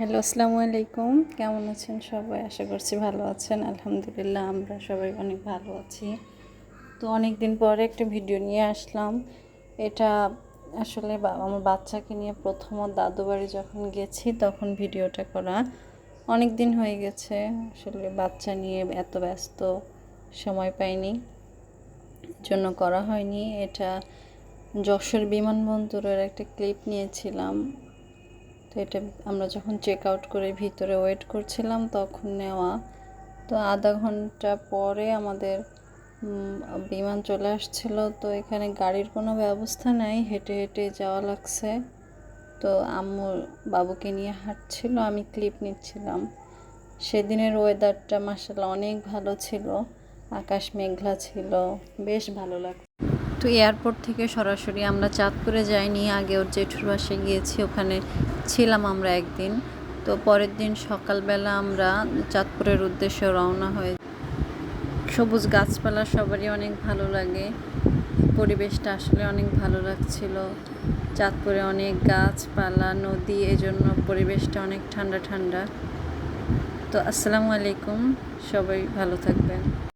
Hello, আসসালামু আলাইকুম। কেমন আছেন সবাই? আশা করছি ভালো আছেন। আলহামদুলিল্লাহ, আমরা সবাই অনেক ভালো আছি। তো অনেক দিন পরে একটা ভিডিও নিয়ে আসলাম। এটা আসলে আমার বাচ্চাকে নিয়ে প্রথম দাদু বাড়ি যখন গেছি, তখন ভিডিওটা করা। অনেক দিন হয়ে গেছে। আসলে বাচ্চা নিয়ে এত ব্যস্ত সময় পাইনি। জন্য করা হয়নি। এটা যশোর বিমানবন্দরের একটা ক্লিপ নিয়েছিলাম। এটা আমরা যখন চেক আউট করে ভিতরে ওয়েট করছিলাম তখন নেওয়া। তো আধা ঘণ্টা পরে আমাদের বিমান চলে আসছিল। তো এখানে গাড়ির কোনো ব্যবস্থা নাই, হেঁটে হেঁটে যাওয়া লাগছে। তো আম্মু বাবুকে নিয়ে হাঁটছিল, আমি ক্লিপ নিচ্ছিলাম। সেদিনের ওয়েদারটা মাসাল্লাহ অনেক ভালো ছিল। আকাশ মেঘলা ছিল, বেশ ভালো লাগছে। তো এয়ারপোর্ট থেকে সরাসরি আমরা চাঁদপুরে যাইনি, আগে ওর জেঠুর বাসায় গিয়েছি, ওখানে ছিলাম আমরা একদিন। তো পরের দিন সকালবেলা আমরা চাঁদপুরের উদ্দেশ্যে রওনা হয়ে সবুজ গাছপালা সবারই অনেক ভালো লাগে। পরিবেশটা আসলে অনেক ভালো লাগছিল। চাঁদপুরে অনেক গাছপালা, নদী, এজন্য পরিবেশটা অনেক ঠান্ডা ঠান্ডা। তো আসসালামু আলাইকুম, সবাই ভালো থাকবেন।